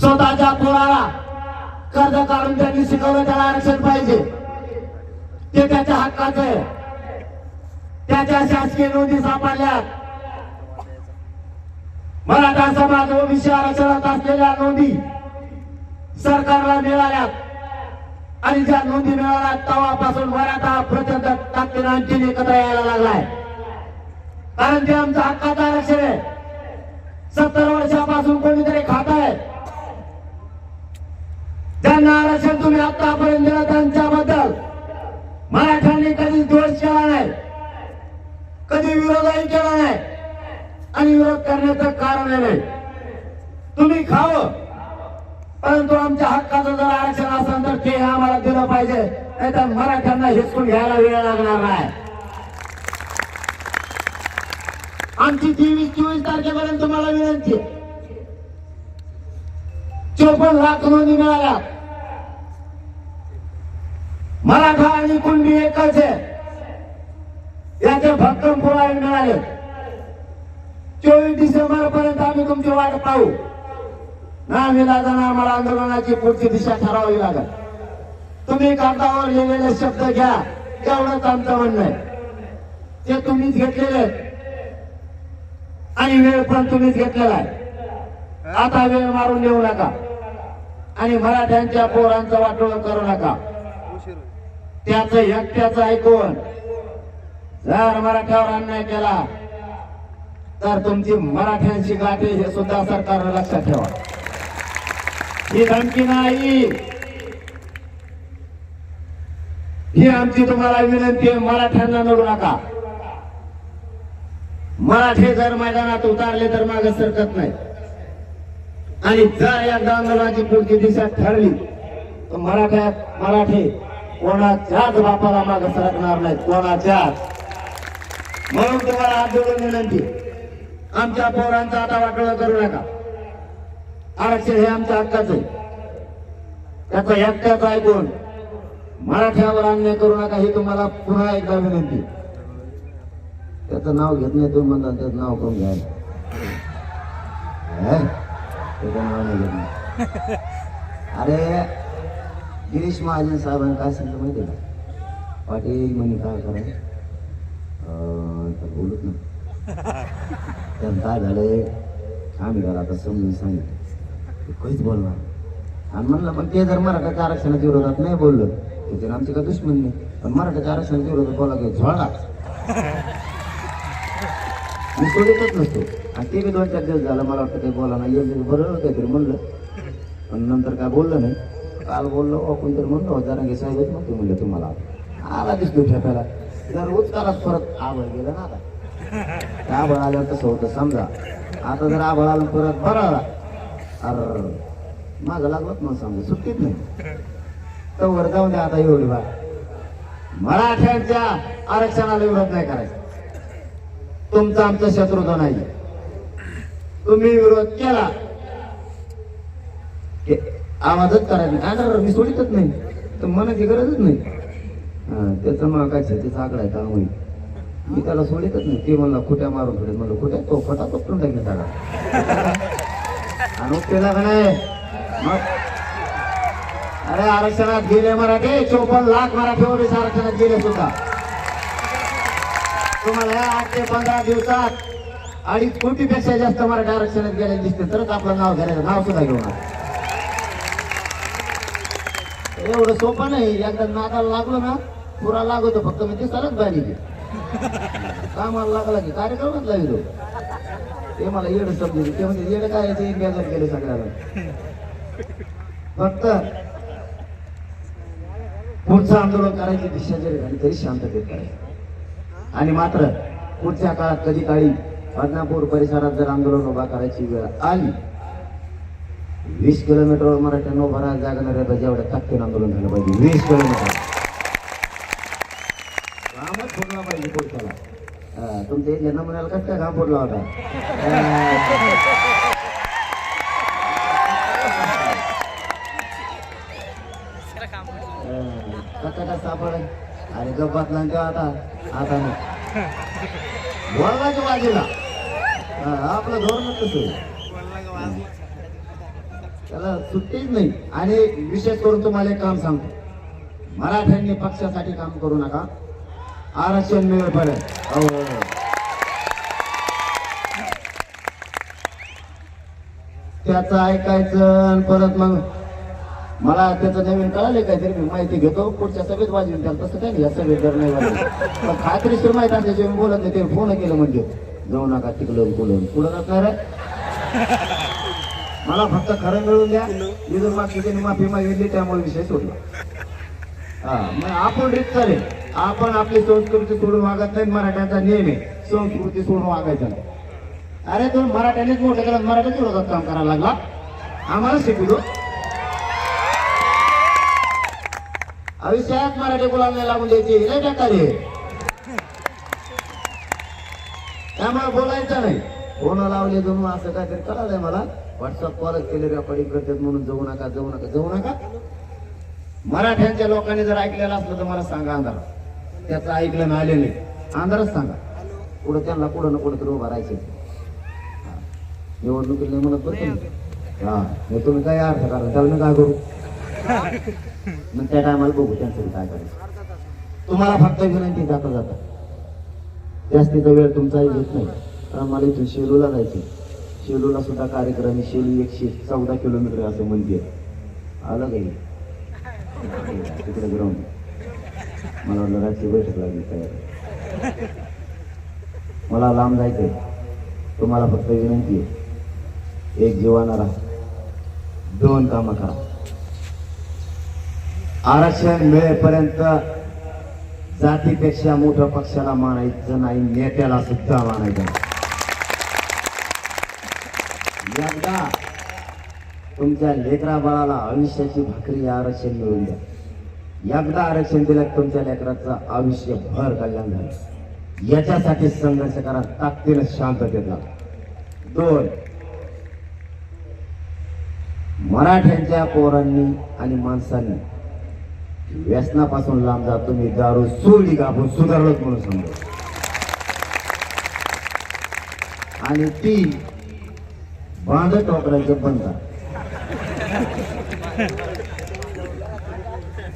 स्वतःच्या पोराला कर्ज काढून त्यांनी शिकवलं त्याला आरक्षण पाहिजे. ते त्याच्या हक्काच आहे. त्याच्या शासकीय नोंदी सापडल्या मराठा समाज ओबीसी आरक्षणात असलेल्या नोंदी सरकारला मिळाल्यात. आणि ज्या नोंदी मिळाल्या तेव्हापासून मराठा प्रचंड ताकदीनं आणखी एकत्र यायला लागलाय. कारण ते आमचं हक्काचं आरक्षण आहे. सत्तर वर्षापासून कोणीतरी खात आहे. ज्यांना आरक्षण तुम्ही आतापर्यंत दिलं त्यांच्याबद्दल मराठ्यांनी कधी दोष केला नाही कधी विरोधही केला नाही आणि विरोध करण्याचं कारण नाही. तुम्ही खावं परंतु आमच्या हक्काचं जर आरक्षण असेल तर ते आम्हाला दिलं पाहिजे नाही तर मराठ्यांना हिसकून घ्यायला वेळ लागणार नाही. आमची तेवीस चोवीस तारखेपर्यंत तुम्हाला विनंती आहे. चोपन्न लाख नोंदी मिळाल्या. मराठा आणि कुणबी एकच आहे. याचे भक्कम पुरावे मिळाले. चोवीस डिसेंबर पर्यंत आम्ही तुमची वाट पाहू. ना विलाजाना मला आंदोलनाची पुढची दिशा ठरावी लागेल. तुम्ही कागदावर लिहिलेले शब्द घ्या. एवढंच आमचं म्हणणं आहे. ते तुम्हीच घेतलेले आहेत. आणि वेळ पण तुम्हीच घेतलेला आहे. आता वेळ मारून देऊ नका. आणि मराठ्यांच्या पोरांचं वाटोळ करू नका. त्याचं एकट्याच ऐकून जर मराठ्यावर अन्याय केला तर तुमची मराठ्यांची गाठी हे सुद्धा सरकारनं लक्षात ठेवा. ही धमकी नाही. ही आमची तुम्हाला विनंती आहे मराठ्यांना नडू नका. मराठे जर मैदानात उतारले तर मागे सरकत नाही. आणि जर एकदा आंदोलनाची पुढची दिशा ठरली तर मराठ्यात मराठे कोणाच्याच बापाला मागे सरकणार नाही कोणाच्याच. म्हणून तुम्हाला हात जोडून विनंती आमच्या पोरांचा आता वाटोळा करू नका. आरक्षण हे आमच्या हक्काचं आहे. त्याचं एकट्याच ऐकून मराठ्यावर अन्याय करू नका ही तुम्हाला पुन्हा एकदा विनंती. त्याचं नाव घेत नाही तुम्ही म्हणता त्याचं नाव करून घ्या. हे? त्याचं नाव नाही घेत नाही. अरे गिरीश महाजन साहेबांनी काय सांगितलं माहिती आहे का? पाटील म्हणे काय करायचं तर बोलत ना त्यानं काय झालंय? आम्ही घरात आता समजून सांगितलं. ते काहीच बोलणार आणि म्हणलं पण ते जर मराठाच्या आरक्षणाच्या विरोधात नाही बोललं तर ते आमची का दुश्मन नाही. पण मराठाच्या आरक्षणाच्या विरोधात बोला की झोळा. मी सोडतच नसतो. आणि ते बी दोन चार दिवस झालं मला वाटतं काही बोला नाही. येईल बरं काहीतरी म्हणलं. पण नंतर काय बोललं नाही. काल बोललो अ कोणतरी म्हणलं हो जरा साहेबच म्हणतो म्हणलं तुम्हाला. आला दिसतो ठेपायला. जर उचकारात परत आभळ गेलं ना आता. आभळ आल्यावर तसं होतं समजा. आता जर आभळ आलं परत बरं आला. अर माझं लागलंच मग समजा. सुट्टीत नाही. तर वर जाऊ द्या आता एवढी बा मराठ्यांच्या आरक्षणाला विरोध नाही करायचा. तुमचा आमचा शत्रुता नाही. तुम्ही विरोध केला. आवाजच करायचा नाही. काय करणार मी सोडितच नाही. तर मनाची गरजच नाही. हा, त्याचं मग काय छातीचा आकडा आहे काम होईल. मी त्याला सोडितच नाही. ते मला खोट्या मारून थोडे म्हणलं खोट्या तो खोटा पकडून टाकेल त्याला. आणि केला का नाही? मग अरे आरक्षणात गेले मराठे चोपन्न लाख मराठी ओबीसी आरक्षणात गेले सुद्धा. तुम्हाला या आठ ते पंधरा दिवसात अडीच कोटीपेक्षा जास्त तुम्हाला आरक्षणात गेले दिसते. तरच आपलं नाव घ्यायचं नाव सुद्धा घेऊन एवढं सोपं नाही. एकदा नाकाला लागलो ना पुरा लागतो फक्त. मी दिसायलाच पाहिजे कामाला लागला की कार्यक्रमात लागलो. ते मला येड समजलं ते म्हणजे येड काय ते बेजार केलं सगळ्याला. फक्त पुढचं आंदोलन करायची दिशा जरी झाली तरी शांततेत करायची. आणि मात्र पुढच्या काळात कधी काळी बदनापूर परिसरात जर आंदोलन उभा करायची वेळ आली वीस किलोमीटरवर मराठ्यांना उभा राहा जागा नाही पाहिजे एवढ्या ताकदीनं आंदोलन झालं पाहिजे. वीस किलोमीटर. घामच फोडला पाहिजे पुढच्याला. हा, तुमच्या इथल्या म्हणाल कसं काय घाम फोडला होता? कसा सापड अरे गप्पात ना आता. आता नाही बोलवायच्या बाजूला आपलं धोरण कसं त्याला सुट्टीच नाही. आणि विशेष करून तुम्हाला एक काम सांगतो. मराठ्यांनी पक्षासाठी काम करू नका. आरक्षण मिळेपर्यंत हो, त्याचं ऐकायचं आणि परत मग मला त्याचं नवीन कळाले काहीतरी मी माहिती घेतो. पुढच्या सगळेच वाजवून त्याला. तसं काही नाही सगळे जर नाही पण खात्रीशीर माहिती असल्याशिवाय मी बोलत नाही ते फोन केलं म्हणजे. जाऊ नका तिकडं बोलून पुढं जात मला फक्त खरं मिळून द्या. इथून मागची त्यांनी माफी मागितली त्यामुळे विषय सोडला. हा मग आपण रीत चालेल. आपण आपली संस्कृती सोडून वागत नाही मराठ्यांचा नियम आहे. संस्कृती सोडून वागायचा नाही. अरे तुम्ही मराठ्यानेच मोठं केलं मराठीच विरोधात काम करायला लागला. आम्हाला शिकलो आयुष्यात मराठी गुलाम लागून द्यायची. लय टाकाले त्यामुळे बोलायचं नाही. फोन लावले जणू असं काहीतरी कळालंय मला. व्हॉट्सअप कॉलच केले रेकॉर्डिंग करतात म्हणून जाऊ नका जाऊ नका जाऊ नका. मराठ्यांच्या लोकांनी जर ऐकलेलं असलं तर मला सांगा अंधार त्याचं ऐकलं ना आले नाही अंधारच सांगा. पुढे त्यांना कुठं ना कुठं तरी उभं राहायचं निवडणुकीला निवडणुकीत नाही म्हणत बरं हा. मग तुम्ही काय अर्थ करा त्याला मी काय करू? मग त्या टायमाला बघू त्यांचं काय करायचं. तुम्हाला फक्त विनंती जाता जाता. जास्तीचा वेळ तुमचाही घेत नाही. कारण मला इथून शेलूला जायचं शेलूला सुद्धा कार्यक्रम शेलू एकशे चौदा किलोमीटर असं मंदिर. आलं काही? तिकडे ग्राउंड मला वाटलं रात्री बैठक लागली तयार. मला लांब जायचंय. तुम्हाला फक्त विनंती आहे एक जीवाना राहा. दोन कामं करा. आरक्षण मिळेपर्यंत जातीपेक्षा मोठ्या पक्षाला मानायचं नाही नेत्याला सुद्धा मानायचं एकदा तुमच्या लेकरा बाळाला आयुष्याची भाकरी आरक्षण मिळून द्या. एकदा आरक्षण दिलं तुमच्या लेकराचं आयुष्य भर कल्याण झालं. याच्यासाठी संघर्ष करा ताकदीनं शांततेत लागा. दोन मराठ्यांच्या पोरांनी आणि माणसांनी व्यसनापासून लांब जा तुम्ही दारू सोडली का आपण सुधारलोच म्हणून समजा. आणि ती बांध टोकरायचं बनतात करा.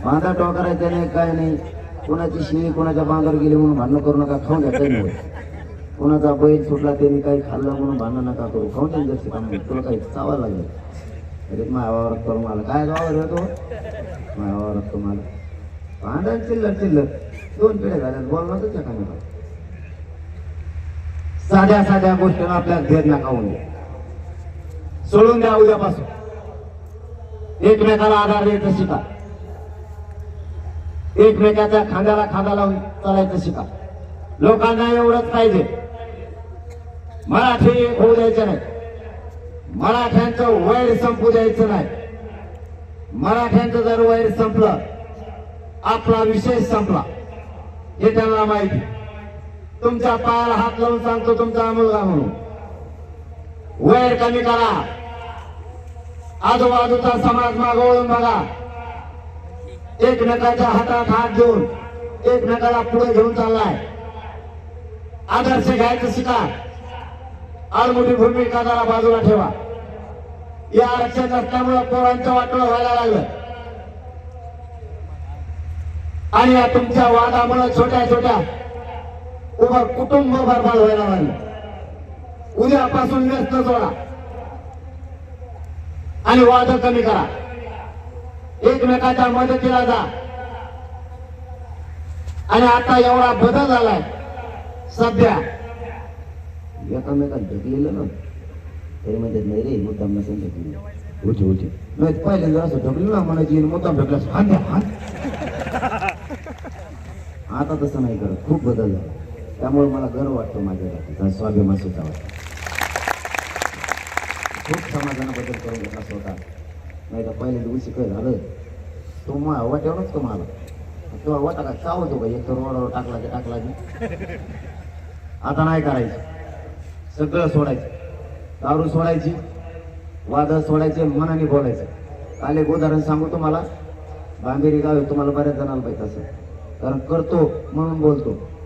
बांधा टोकरायचं नाही काय नाही. कोणाची शिळी कोणाच्या बांधावर गेली म्हणून भांडणं करू नका खाऊन घ्या काही नाही कोणाचा बैल सुटला त्यांनी काही खाल्लं म्हणून भांडणं नका करू खाऊन द्या काम तुला काही चावायला लागेल? अरे माझ्या वावरात मला काय वावर येतो माझ्या वावरात तुम्हाला भांडण चिल्लर चिल्लर. दोन पिढ्या झाल्यात. बोलणारच एका साध्या साध्या गोष्टीनं आपल्या घेत नका होऊन सोडून द्या उद्यापासून. एकमेकाला आधार द्यायचं शिका. एकमेकाच्या खांद्याला खांदा लावून चालायचं शिका. लोकांना एवढंच पाहिजे. मराठी होऊ द्यायचं नाही. मराठ्यांचं वैर संपू द्यायचं नाही. मराठ्यांचं जर वैर संपलं आपला विशेष संपला. हे त्यांना माहिती. तुमच्या पायाला हात लावून सांगतो तुमचा मुलगा म्हणून. वैर कमी करा. आजूबाजूचा समाज मागवळून बघा. एकमेकाच्या हातात हात देऊन एकमेकाला पुढे घेऊन चाललाय. आदर्श घ्यायचं शिका. आडमुठी भूमिका जरा बाजूला ठेवा. या आरक्षण नसल्यामुळं पोरांचं वाटोळं व्हायला लागलं. आणि या तुमच्या वादामुळे छोट्या छोट्या उभं कुटुंब बरबाद व्हायला लागलं. उद्यापासून व्यस्त जोडा. आणि वाद कमी करा. एकमेकाच्या मदतीला जा. आणि आता एवढा बदल झालाय. सध्या एकामेकात ढकलेलं ना तरी म्हणतात नाही रे मुद्दाम नसेल ढकलेलं उठे उठे नाही पहिल्यांदा असं ढकलेलं ना म्हणायची मुद्दाम ढकल्यास हात हात आता तसं नाही करत खूप बदल झाला त्यामुळे मला गर्व वाटतो माझ्या जातीचा स्वाभिमान सुद्धा वाटतो खूप समाधान बदल करून घेतला स्वतः नाही तर पहिले दिवशी काय झालं तो मा वाट्यावरच तो मला तेव्हा वाटा का चावतो का एक तर रोडावर टाकला की टाकला की आता नाही करायचं. सगळं सोडायचं. दारू सोडायची वादळ सोडायचे मनाने बोलायचं. काल एक उदाहरण सांगू तुम्हाला? बांबेरी गाव तुम्हाला बऱ्याच जणांना पाहिजे असं कारण करतो म्हणून बोलतो.